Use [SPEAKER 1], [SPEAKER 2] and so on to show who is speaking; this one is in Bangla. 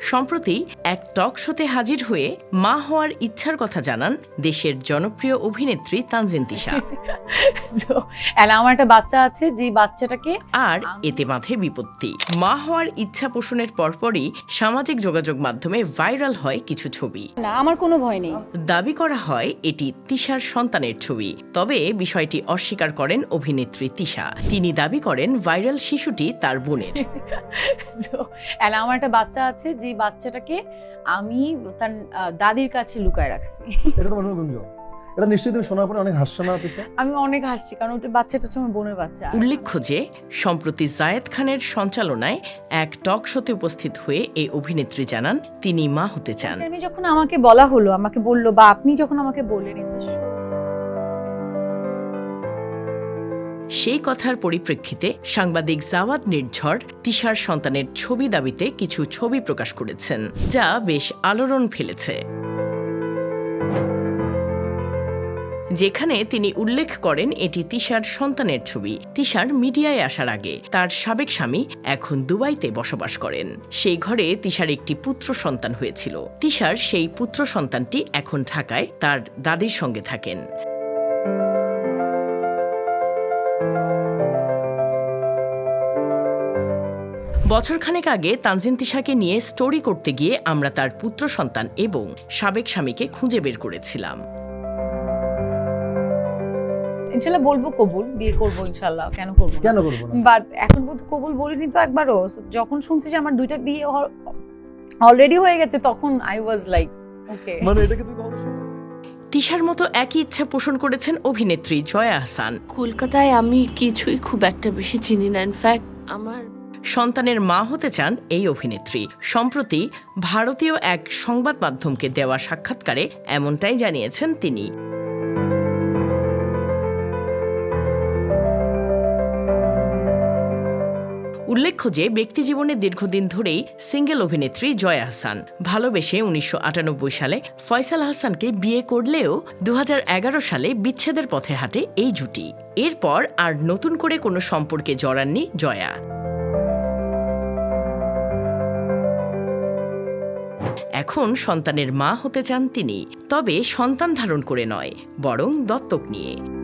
[SPEAKER 1] সম্প্রতি এক টক শোতে হাজির হয়ে মা হওয়ার ইচ্ছার কথা জানান দেশের জনপ্রিয় অভিনেত্রী তানজিন তিশা।
[SPEAKER 2] আমার একটা বাচ্চা আছে যে বাচ্চাটাকে
[SPEAKER 1] আর এতে বাঁধে বিপত্তি। মা হওয়ার ইচ্ছা পোষণের পরপরই সামাজিক যোগাযোগ মাধ্যমে ভাইরাল হয় কিছু ছবি।
[SPEAKER 2] না আমার কোনো ভয় নেই।
[SPEAKER 1] দাবি করা হয় এটি তিশার সন্তানের ছবি। তবে বিষয়টি অস্বীকার করেন অভিনেত্রী তিশা। তিনি দাবি করেন ভাইরাল শিশুটি তার বোনের।
[SPEAKER 2] আমার একটা বাচ্চা আছে যে বাচ্চাটাকে আমি তার দাদির কাছে লুকায় রাখছি।
[SPEAKER 3] এটা তো গুঞ্জন। এটা নিশ্চয়ই তুমি শোনার পরে অনেক হাসছো না
[SPEAKER 2] আমি অনেক হাসছি কারণ ওটা বাচ্চাটা হচ্ছে আমার বোনের বাচ্চা।
[SPEAKER 1] উল্লেখ্য যে সম্প্রতি জায়েদ খানের সঞ্চালনায় এক টক শোতে উপস্থিত হয়ে এই অভিনেত্রী জানান তিনি মা হতে চান।
[SPEAKER 2] আমি যখন আমাকে বলা হলো আমাকে বলল বা আপনি যখন আমাকে বললেন it's
[SPEAKER 1] সেই কথার পরিপ্রেক্ষিতে সাংবাদিক জাওয়াদ নির্ঝর তিশার সন্তানের ছবি দাবিতে কিছু ছবি প্রকাশ করেছেন, যা বেশ আলোড়ন ফেলেছে। যেখানে তিনি উল্লেখ করেন, এটি তিশার সন্তানের ছবি। তিশার মিডিয়ায় আসার আগে তার সাবেক স্বামী এখন দুবাইতে বসবাস করেন। সেই ঘরে তিশার একটি পুত্র সন্তান হয়েছিল। তিশার সেই পুত্র সন্তানটি এখন ঢাকায় তার দাদির সঙ্গে থাকেন। বছরখানেক আগে তানজিন তিশাকে নিয়ে স্টোরি করতে গিয়ে আমরা তার পুত্র সন্তান এবং সাবেক স্বামীকে খুঁজে বের করেছিলাম।
[SPEAKER 2] ইনশাল্লাহ বলব কবুল বিয়ে করব ইনশাল্লাহ কেন করব
[SPEAKER 3] কেন করব
[SPEAKER 2] বাট এখন পর্যন্ত কবুল বলিনি তো একবারও। যখন শুনছি যে আমার দুইটা বিয়ে অলরেডি হয়ে গেছে তখন আই ওয়াজ লাইক ওকে
[SPEAKER 3] মানে এটাকে তুমি কখনো
[SPEAKER 1] তিশার মতো একই ইচ্ছা পোষণ করেছেন অভিনেত্রী জয়া আহসান
[SPEAKER 4] কলকাতায় আমি কিছুই খুব একটা বেশি চিনি না। ইনফ্যাক্ট আমার
[SPEAKER 1] সন্তানের মা হতে চান এই অভিনেত্রী। সম্প্রতি ভারতীয় এক সংবাদ মাধ্যমকে দেওয়া সাক্ষাৎকারে এমনটাই জানিয়েছেন তিনি। উল্লেখ্য যে ব্যক্তিজীবনে দীর্ঘদিন ধরেই সিঙ্গেল অভিনেত্রী জয়া হাসান। ভালোবেসে উনিশশো আটানব্বই সালে ফয়সাল হাসানকে বিয়ে করলেও দু হাজার এগারো সালে বিচ্ছেদের পথে হাঁটে এই জুটি। এরপর আর নতুন করে কোনো সম্পর্কে জড়াননি জয়া। এখন সন্তানের মা হতে চান তিনি তবে সন্তান ধারণ করে নয় বরং দত্তক নিয়ে।